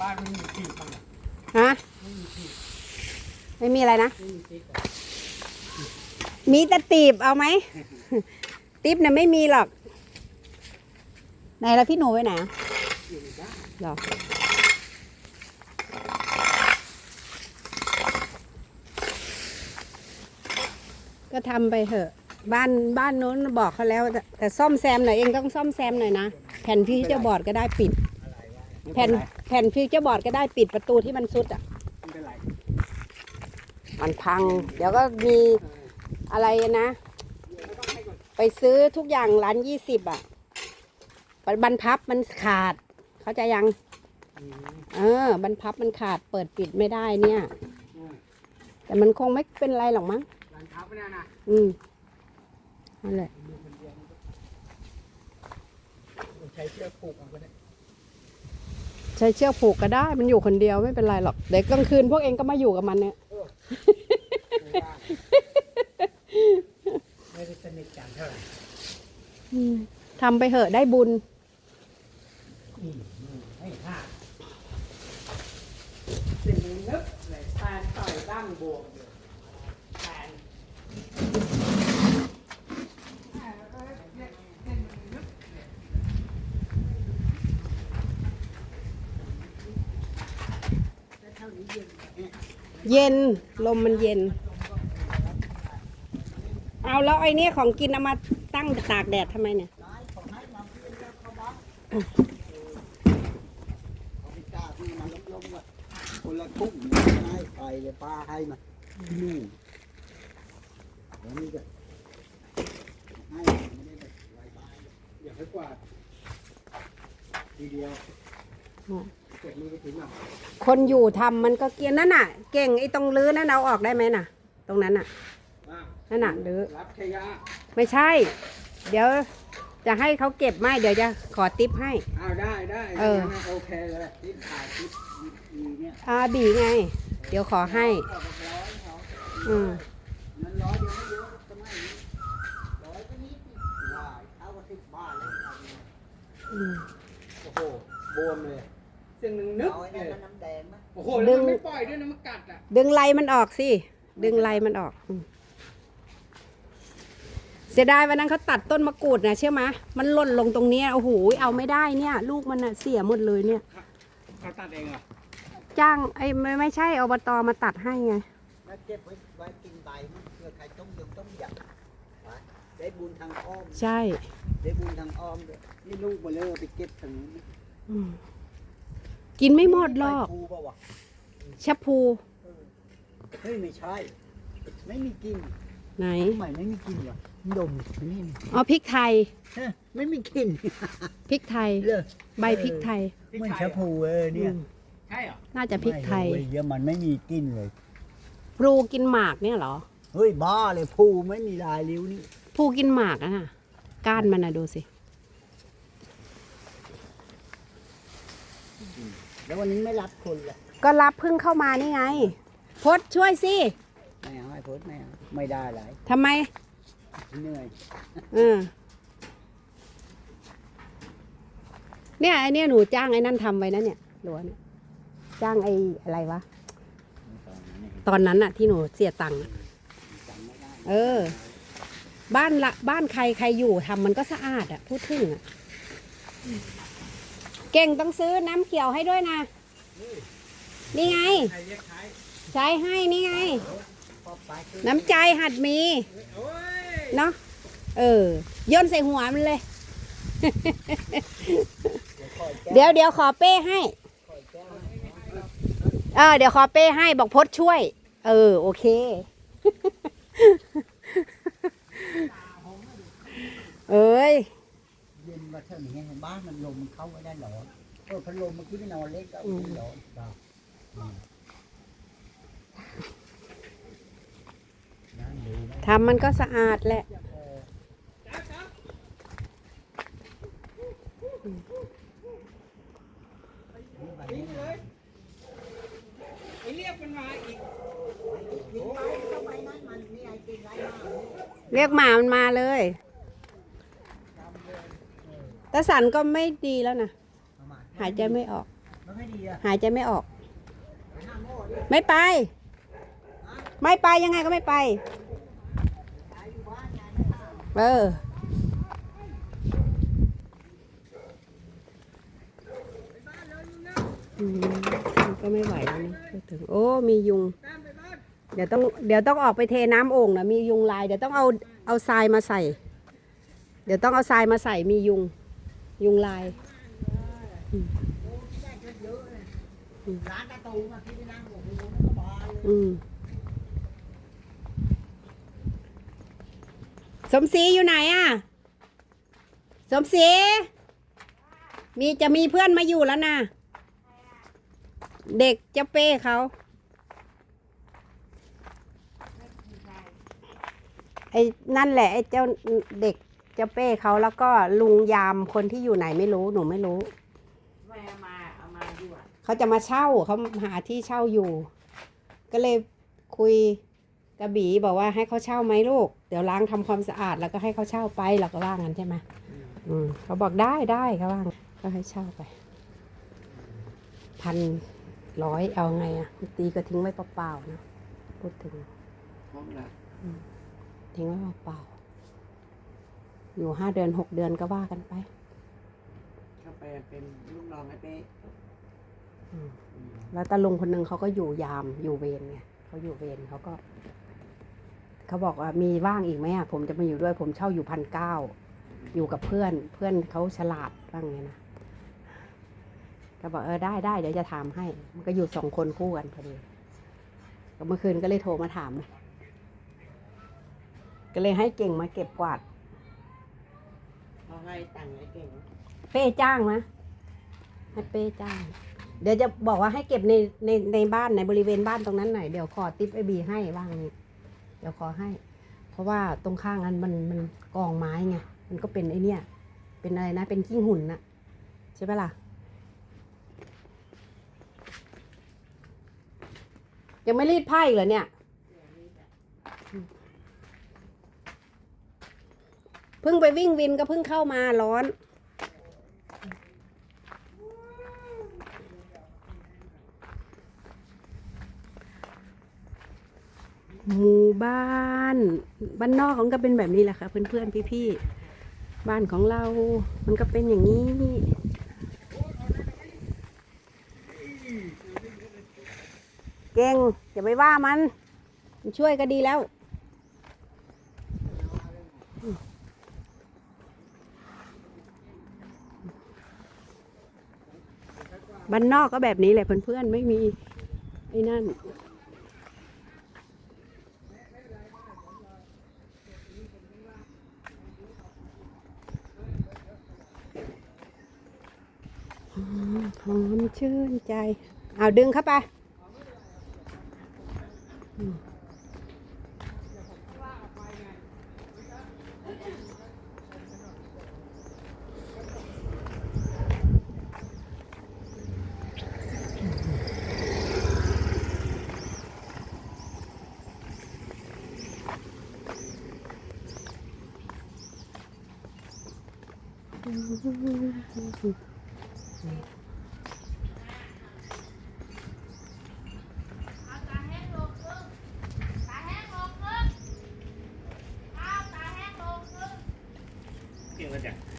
บ้านไม่มีที่บ้างเหรอฮะไม่มีที่ไม่มีอะไรนะ ไม่มีที่มีแต่ตีบเอาไหมติ๊บเนี่ยไม่มีหรอกไหนแล้วพี่หนูไว้ไหนอะอยู่ในบ้านหรอก็ทำไปเถอะ บ้านบ้านโน้นบอกเขาแล้วแต่แต่ซ่อมแซมหน่อยเองต้องซ่อมแซมหน่อยนะ แผ่นฟิวเจอร์บอร์ดก็ได้ปิดไม่แผ่เป็นนไร แผ่นฟิวเจอร์บอร์ดก็ได้ปิดประตูที่มันซุดอะไม่เป็นไรมันพัง เดี๋ยวก็มีอะไรนะ ไปซื้อทุกอย่างร้านยี่สิบอะบรรพับมันขาด เขาใจะยังอืมเออบรรพับมันขาดเปิดปิดไม่ได้เนี่ยอืมแต่มันคงไม่เป็นไรหรอกมั้งร้านค้าไม่น่านะอืมนั่นแหละใช้เชือกผูกเอาก็ได้ ใช้เชือกผูกก็ได้ มันอยู่คนเดียวไม่เป็นไรหรอก เดี๋ยวกลางคืนพวกเองก็มาอยู่กับมันเนี่ย ไม่ว่าไม่ได้สนิทกันเท่าไหร่ อืมทำไปเหอะได้บุญ อืมอืมให้ห้าสิ่งหนึ่งนึกเลยแทนต่อยดั้งบวกอยู่แทน เย็นลมมันเย็น เอาแล้วไอ้นี่ของกินเอามาตั้งตากแดดทำไมเนี่ยอาไปจ้าที่มันล้มๆว่ะคนละทุ่งให้ไปเลยป้าให้มานู่นแล้วนี่ก็ให้ไม่ได้แบบไวไปอย่าให้กวาดทีเดียว อืมเก็บมือไปถึงหลังคนอยู่ทำมันก็เกียนนั่นน่ะ เก่งไอ้ตรงรื้อนั่นเอาออกได้ไหมน่ะ ตรงนั้นน่ะอะนั่นน่ะรื้อรับขยะไม่ใช่ เดี๋ยวจะให้เขาเก็บไม่เดี๋ยวจะขอติปให้อ้าวได้ได้เอองั้นโอเคเลยที่ถ่ายคลิปดีเนี่ยอาบีไง เดี๋ยวขอให้ก็บอกร้อยเขาอืมนั้นร้อยเดียวไม่เยอะสมัยนี้ร้อยก็นิดว่าเท่ากับสิบบาทเลยอืมโอ้โหบวมเลย เสียงหนึ่งนึกเอาไอ้เลนั่นยมันน้ำแดงนะโอ้โหแล้วมันไม่ปล่อยด้วยนะมันกัดอะดึงไลมันออกสิ ดึงไลมันออกอืมเสียดายวันนั้นเขาตัดต้นมะกรูดนะเชื่อไหมมันหล่นลงตรงเนี้ยโอ้โหเอาไม่ได้เนี่ย ลูกมันน่ะเสียหมดเลยเนี่ย เขาตัดเองเหรอจ้างไอ้ไม่ไม่ใช่อบตมาตัดให้ไงแล้วเก็บไว้ไว้กินใบมันเพื่อใครต้องยงต้องอยากไปได้บุญทางอ้อม ใช่ได้บุญทางอ้อมด้วยนี่ลูกมาเลยไปเก็บทางนู้นอืม กินไม่หมดหรอกไปภูเปล่าวะชะพูเฮ้ยไม่ใช่ ไม่มีกลินไหน ทำไมไม่มีกลินเหรอดมนี่ อ๋อพริกไทยฮะไม่มีกลินพริกไทย เลยใบพริกไทย เหมือนชะพูเออเนี่ยอืมใช่เหรอ น่าจะพริกไทยม่เว้เยอะมันไม่มีกลินเลย พลูกินหมากเนี่ยเหรอเฮ้ยบ้าเลยภูไม่มีลายริ้วนี่ พลูกินหมากอะน่ะก้านมันนะดูสิ แล้ววันนี้ไม่รับคนเลยก็รับเพิ่งเข้ามานี่ไง พดช่วยสิไม่เอาให้พดไม่เอาไม่ได้หลายทำไมเหนื่อยเออเนี่ยไอเนี่ยหนูจ้างไอ้นั่นทำไว้นะเนี่ยหลวเนี่ยจ้างไอ้อะไรวะ ตอนนั้นอะที่หนูเสียตังค์อะเออ บ้านละบ้านใครใครอยู่ทำมันก็สะอาดอะพูดถึงอะ เก่งต้องซื้อน้ำเขียวให้ด้วยนะ นี่ไง ใช้ให้นี่ไง น้ำใจหัดมี เนาะ เออ ย่นใส่หัวมันเลย เดี๋ยวเดี๋ยวขอเป้ให้อยแจ้งเออ เดี๋ยวขอเป้ให้บอกพดช่วย เออ โอเค เอ้ย มาเท่านี้บ้านมันลมมันเข้าไม่ได้หรอเออพัดลมเมื่อกี้ไม่นอนเล็กก็ไม่ร้อนครับอืมนั่งดูนะทำมันก็สะอาดแหละทิ้งเลยไอ้เรียกมันมาอีกเรียกหมามันมาเลย ตาสันก็ไม่ดีแล้วนะเอามาหายใจไม่ออกมันไม่ดีอะหายใจไม่ออกไปหาหม้อดิไม่ไป ไม่ไปยังไงก็ไม่ไปยายอยู่บ้านยายไม่ทำเอออืมมันก็ไม่ไหวแล้วนะพูดถึง โอ้ มียุง เดี๋ยวต้อง เดี๋ยวต้องออกไปเทน้ำโอ่งนะมียุงลาย เดี๋ยวต้องเอา เอาทรายมาใส่ เดี๋ยวต้องเอาทรายมาใส่ มียุง ยุงลายโอ้ที่ได้เงินเยอะเลยร้านตาตูมาที่ไปนั่งโอ้โหมันก็บานเลยอืมสมศรีอยู่ไหนอะ สมศรีมีจะมีเพื่อนมาอยู่แล้วนะเด็กเจะเป้เขาไอ้นั่นแหละไอ้เจ้าเด็ก เจ้าเป้เขาแล้วก็ลุงยามคนที่อยู่ไหนไม่รู้หนูไม่รู้ แม่มาเอามาอยู่อะเขาจะมาเช่าเขาหาที่เช่าอยู่ ก็เลยคุยกระบีบอกว่าให้เขาเช่าไหมลูก เดี๋ยวล้างทำความสะอาดแล้วก็ให้เขาเช่าไปเราก็ว่างั้นใช่ไหมอืมเขาบอกได้ได้เขาว่างั้นก็ให้เช่าไปพันร้อยเอาไงอะตีก็ทิ้งไว้เปล่าๆนะพูดถึงห้องละ ทิ้งไว้เปล่าๆ อยู่ห้าเดือนหกเดือนก็ว่ากันไปเข้าไปเป็นลูกน้องไอ้เป๊ะแล้วตาลุงคนหนึ่งเขาก็อยู่ยามอยู่เวรไงเขาอยู่เวรเขาก็ เขาบอกว่ามีว่างอีกไหมอะผมจะมาอยู่ด้วย ผมเช่าอยู่พันเก้าอยู่กับเพื่อนเพื่อนเขาฉลาดว่าไงนะก็บอกเออได้ได้เดี๋ยวจะถามให้ มันก็อยู่สองคนคู่กันพอดีก็เมื่อคืนก็เลยโทรมาถาม ก็เลยให้เก่งมาเก็บกวาดเขา ให้ตังค์ไอ้เก่งเป้จ้างนะให้เป้จ้าง เดี๋ยวจะบอกว่าให้เก็บในในในบ้านในบริเวณบ้านตรงนั้นหน่อยเดี๋ยวขอติปไอบีให้บ้างนี้เดี๋ยวขอให้ เพราะว่าตรงข้างนั้นมันมันกองไม้ไงมันก็เป็นไอเนี่ย เป็นอะไรนะ เป็นขี้งหุ่นนะใช่ปะล่ะยังไม่รีดผ้าอีกเหรอเนี่ยเพิ่งไปวิ่งวินก็เพิ่งเข้ามาร้อน หมู่บ้านบ้านนอกมันก็เป็นแบบนี้แหละค่ะ เพื่อนๆพี่ๆบ้านของเรา มันก็เป็นอย่างนี้เก่งอย่าไปว่ามัน มันช่วยก็ดีแล้ว บ้านนอกก็แบบนี้แหละเพื่อนๆไม่มีไอ้นั่น หอมชื่นใจ เอาดึงเข้าไป Thank you.